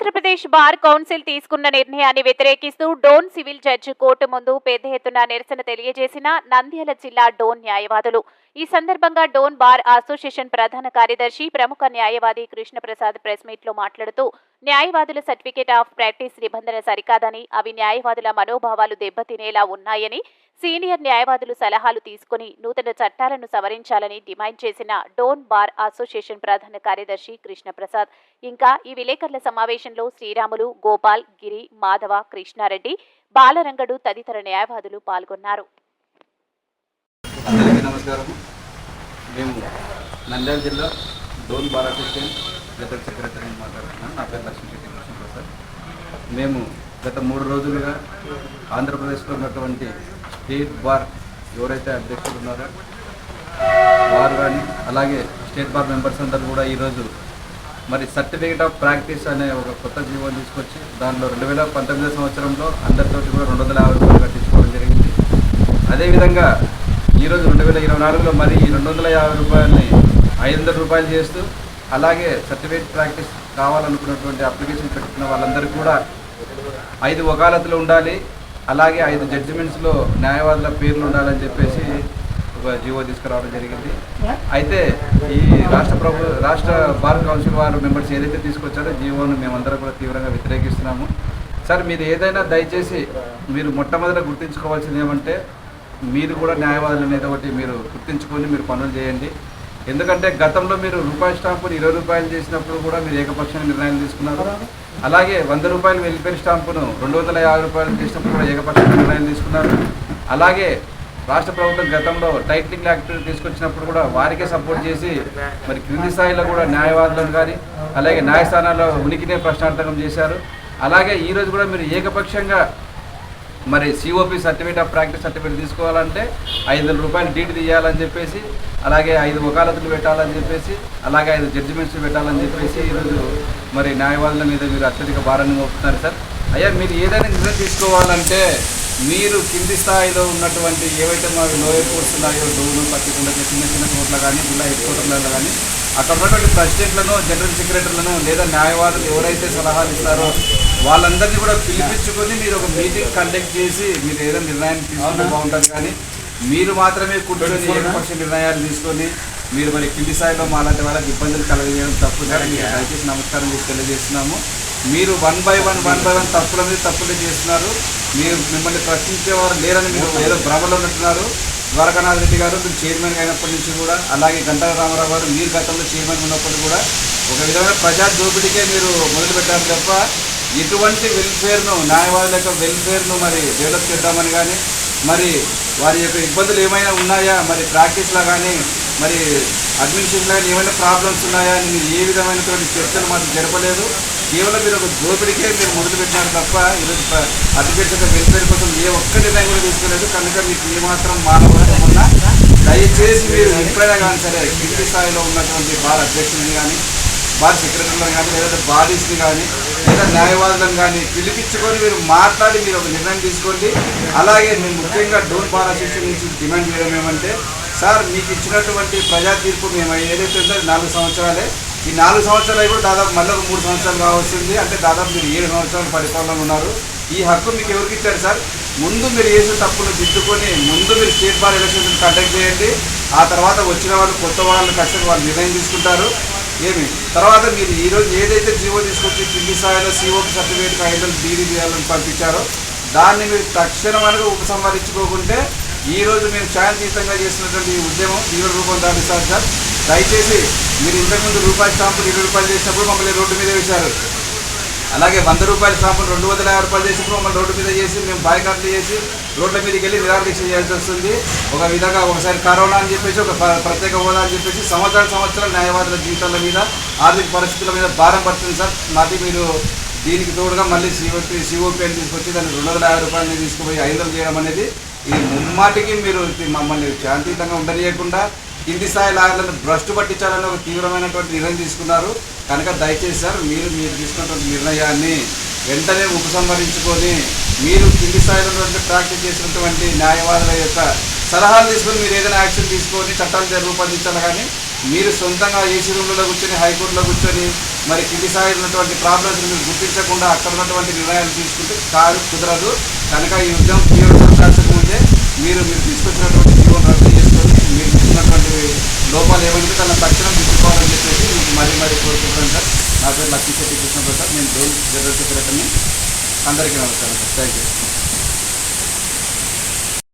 Andhra Pradesh bar council తీసుకున్న నిర్ణయాన్ని వ్యతిరేకిస్తూ డోన్ సివిల్ జడ్జి కోర్టు ముందు పెద్ద ఎత్తున నిరసన తెలియజేసిన నంద్యాల జిల్లా డోన్ న్యాయవాదులు. ఈ సందర్భంగా డోన్ బార్ అసోసియేషన్ ప్రధాన కార్యదర్శి ప్రముఖ న్యాయవాది కృష్ణప్రసాద్ ప్రెస్ మీట్లో మాట్లాడుతూ న్యాయవాదుల సర్టిఫికేట్ ఆఫ్ ప్రాక్టీస్ నిబంధన సరికాదని అవి న్యాయవాదుల మనోభావాలు దెబ్బతినేలా ఉన్నాయని సీనియర్ న్యాయవాదులు సలహాలు తీసుకుని నూతన చట్టాలను సవరించాలని డిమాండ్ చేసిన డోన్ బార్ అసోసియేషన్ ప్రధాన కార్యదర్శి కృష్ణప్రసాద్. ఇంకా ఈ విలేకరుల సమావేశంలో శ్రీరాములు గోపాల్ గిరి మాధవ కృష్ణారెడ్డి బాలరంగడు తదితర న్యాయవాదులు పాల్గొన్నారు. మేము నంద్యాల జిల్లా Dhone bar assistant general secretary మాట్లాడుతున్నాను నా పేరు లక్ష్మీశెట్టి కృష్ణప్రసాద్. మేము గత మూడు రోజులుగా ఆంధ్రప్రదేశ్లో ఉన్నటువంటి స్టేట్ బార్ ఎవరైతే అధ్యక్షులు ఉన్నారో వారు కానీ అలాగే స్టేట్ బార్ మెంబర్స్ అందరూ కూడా ఈరోజు మరి సర్టిఫికేట్ ఆఫ్ ప్రాక్టీస్ అనే ఒక కొత్త జీవోని తీసుకొచ్చి దానిలో రెండు వేల పంతొమ్మిదో సంవత్సరంలో అందరితోటి కూడా రెండు వందల యాభై రూపాయలు కట్టించుకోవడం జరిగింది. అదేవిధంగా ఈరోజు రెండు వేల ఇరవై నాలుగులో మరి ఈ రెండు వందల యాభై రూపాయలని ఐదు వందల రూపాయలు చేస్తూ అలాగే సర్టిఫికేట్ ప్రాక్టీస్ కావాలనుకున్నటువంటి అప్లికేషన్ పెట్టుకున్న వాళ్ళందరూ కూడా ఐదు వకాలతులు ఉండాలి. అలాగే ఐదు జడ్జిమెంట్స్లో న్యాయవాదుల పేర్లు ఉండాలని చెప్పేసి ఒక జీవో తీసుకురావడం జరిగింది. అయితే ఈ రాష్ట్ర ప్రభు రాష్ట్ర బార్ కౌన్సిల్ వారు మెంబర్స్ ఏదైతే తీసుకొచ్చారో జీవోను మేమందరం కూడా తీవ్రంగా వ్యతిరేకిస్తున్నాము. సార్ మీరు ఏదైనా దయచేసి మీరు మొట్టమొదట గుర్తుంచుకోవాల్సింది ఏమంటే మీరు కూడా న్యాయవాదులు అనేది ఒకటి మీరు గుర్తుంచుకొని మీరు పనులు చేయండి. ఎందుకంటే గతంలో మీరు రూపాయి స్టాంపుని ఇరవై రూపాయలు చేసినప్పుడు కూడా మీరు ఏకపక్షంగా నిర్ణయం తీసుకున్నారు. అలాగే వంద రూపాయలు వెళ్ళిపోయిన స్టాంపును రెండు వందల యాభై రూపాయలు చేసినప్పుడు కూడా ఏకపక్షంగా నిర్ణయాలు తీసుకున్నారు. అలాగే రాష్ట్ర ప్రభుత్వం గతంలో టైటిలింగ్ యాక్ట్ తీసుకొచ్చినప్పుడు కూడా వారికే సపోర్ట్ చేసి మరి క్రింది స్థాయిలో కూడా న్యాయవాదులను కానీ అలాగే న్యాయస్థానాల్లో ఉనికినే ప్రశ్నార్థకం చేశారు. అలాగే ఈరోజు కూడా మీరు ఏకపక్షంగా మరి COP certificate of practice certificate తీసుకోవాలంటే ఐదు వందల రూపాయలు డీటీ తీయాలని చెప్పేసి అలాగే ఐదు వకాలతులు పెట్టాలని చెప్పేసి అలాగే ఐదు జడ్జిమెంట్స్ పెట్టాలని చెప్పేసి ఈరోజు మరి న్యాయవాదుల మీద మీరు అత్యధిక భారాన్ని మోపుతున్నారు సార్. అయ్యా మీరు ఏదైనా నిర్ణయం తీసుకోవాలంటే మీరు కింది స్థాయిలో ఉన్నటువంటి ఏవైతే మాకు లోయర్ కోర్ట్స్ ఉన్నాయో డోను పత్తికొండ చిన్న చిన్న కోర్టులో కానీ జిల్లా హెడ్ కోర్టులలో కానీ అక్కడ ఉన్నటువంటి ప్రెసిడెంట్లను జనరల్ సెక్రటరీలను లేదా న్యాయవాదులు ఎవరైతే సలహాలు ఇస్తారో వాళ్ళందరినీ కూడా పిలిపించుకొని మీరు ఒక మీటింగ్ కండక్ట్ చేసి మీరు ఏదైనా నిర్ణయం తీసుకుంటే బాగుంటుంది. కానీ మీరు మాత్రమే కూర్చొని ఏకపక్ష నిర్ణయాలు తీసుకొని మీరు మరి కింది స్థాయిలో మాలాంటి వాళ్ళకి ఇబ్బందులు కలగజేయడం తప్పు మీకు దయచేసి నమస్కారం చేసి తెలియజేస్తున్నాము. మీరు one by one one by one తప్పుల మీద తప్పులు చేస్తున్నారు. మీరు మిమ్మల్ని ప్రశ్నించేవారు లేరని మీరు ఏదో భ్రమలో ఉంటున్నారు ద్వారకానాథ్ రెడ్డి గారు మీరు చైర్మన్ అయినప్పటి నుంచి కూడా అలాగే గంటల రామారావు గారు మీరు గతంలో చైర్మన్ ఉన్నప్పుడు కూడా ఒక విధమైన ప్రజా దోపిడీకే మీరు మొదలుపెట్టారు తప్ప ఎటువంటి వెల్ఫేర్ను న్యాయవాదుల యొక్క వెల్ఫేర్ను మరి డెవలప్ చేద్దామని కానీ మరి వారి యొక్క ఇబ్బందులు ఏమైనా ఉన్నాయా? మరి ప్రాక్టీస్లో కానీ మరి అడ్మినిస్ట్రేషన్లో కానీ ఏమైనా ప్రాబ్లమ్స్ ఉన్నాయా? అని మీరు ఏ విధమైనటువంటి చర్చలు మాత్రం జరపలేదు. కేవలం మీరు ఒక దోపిడికే మీరు మొదలు పెట్టినారు తప్ప ఈరోజు అడ్వకేట్స్ వెల్ఫేర్ కోసం ఏ ఒక్క నిర్ణయం కూడా తీసుకోలేదు. కనుక మీకు ఏమాత్రం మానవత్వం ఉన్నా దయచేసి మీరు ఎప్పుడైనా కానీ సరే కింది స్థాయిలో ఉన్నటువంటి బార్ అధ్యక్షుని కానీ బార్ సెక్రటరీలను కానీ లేదా బాడీస్ని కానీ లేదా న్యాయవాదులను కానీ పిలిపించుకొని మీరు మాట్లాడి మీరు ఒక నిర్ణయం తీసుకోండి. అలాగే మేము ముఖ్యంగా డోర్ బార్ అసోసియేషన్ నుంచి డిమాండ్ చేయడం ఏమంటే సార్ మీకు ఇచ్చినటువంటి ప్రజా తీర్పు మేము ఏదైతే ఉందో నాలుగు సంవత్సరాలే ఈ నాలుగు సంవత్సరాలు కూడా దాదాపు మళ్ళీ ఒక మూడు సంవత్సరాలు కావాల్సింది. అంటే దాదాపు మీరు ఏడు సంవత్సరాలు పరిపాలన ఉన్నారు. ఈ హక్కు మీకు ఎవరికి ఇచ్చారు సార్? ముందు మీరు చేసిన తప్పులు దిద్దుకొని ముందు మీరు స్టేట్ బార్ ఎలక్షన్ కండక్ట్ చేయండి. ఆ తర్వాత వచ్చిన వాళ్ళు కొత్త వాళ్ళు ఖచ్చితంగా వాళ్ళు నిర్ణయం తీసుకుంటారు. ఏమి? తర్వాత మీరు ఈరోజు ఏదైతే జీవో తీసుకొచ్చి కింది స్థాయిలో సీఓకి సర్టిఫికేట్ ఐదు డీడీ చేయాలని పంపించారో దాన్ని మీరు తక్షణం అనేది ఉపసంహరించుకోకుంటే ఈరోజు మేము శాంతియుతంగా చేసినటువంటి ఈ ఉద్యమం తీవ్ర రూపం దాటిస్తారు సార్. దయచేసి మీరు ఇంతకుముందు రూపాయి స్టాంపులు ఇరవై రూపాయలు చేసినప్పుడు మమ్మల్ని రోడ్డు మీద వేశారు. అలాగే వంద రూపాయల స్టాంపులు రెండు వందల యాభై రూపాయలు చేసినప్పుడు మమ్మల్ని రోడ్డు మీద చేసి మేము బాయ్కాట్లు చేసి రోడ్ల మీదకి వెళ్ళి నిరాదీక్ష చేయాల్సి వస్తుంది. ఒక విధంగా ఒకసారి కరోనా అని చెప్పేసి ఒక ప్రత్యేక హోదా అని చెప్పేసి సంవత్సరాల సంవత్సరాలు న్యాయవాదుల జీవితాల మీద ఆర్థిక పరిస్థితుల మీద భారం పడుతుంది సార్. మాది మీరు దీనికి తోడుగా మళ్ళీ సిఓపి సిఓపి అని తీసుకొచ్చి దాన్ని రెండు వందల యాభై రూపాయలని తీసుకుపోయి ఐదు వందలు చేయడం అనేది ఇది ముమ్మాటికి మీరు మమ్మల్ని శాంతియుతంగా ఉండనియకుండా కింది స్థాయి లాయర్లను భ్రష్టు పట్టించాలని ఒక తీవ్రమైనటువంటి నిర్ణయం తీసుకున్నారు. కనుక దయచేసి సార్ మీరు మీరు తీసుకున్నటువంటి నిర్ణయాన్ని వెంటనే ఉపసంహరించుకొని మీరు కింది స్థాయిలో ప్రాక్టీస్ చేసినటువంటి న్యాయవాదుల యొక్క సలహాలు తీసుకొని మీరు ఏదైనా యాక్షన్ తీసుకొని చట్టాలు రూపొందించాలి కానీ మీరు సొంతంగా ఏసీ రూమ్లో కూర్చొని హైకోర్టులో కూర్చొని మరి కింది స్థాయి ఉన్నటువంటి ప్రాబ్లమ్స్ మీరు గుర్తించకుండా అక్కడ ఉన్నటువంటి నిర్ణయాలు తీసుకుంటే కాదు కుదరదు. కనుక ఈ ఉద్యమం తీవ్ర ముందే మీరు మీరు తీసుకొచ్చినటువంటి జీవన తీసుకున్నటువంటి లోపాలు ఏమైనా తన తక్షణం తీసుకోవాలని చెప్పేసి మరీ మరీ కోరుకుంటున్నాను సార్. నా పేరు లక్ష్మీ శెట్టి కృష్ణ నేను డోన్ జనరల్ సెక్రటరీని అందరికీ నమస్కారం సార్. Thank you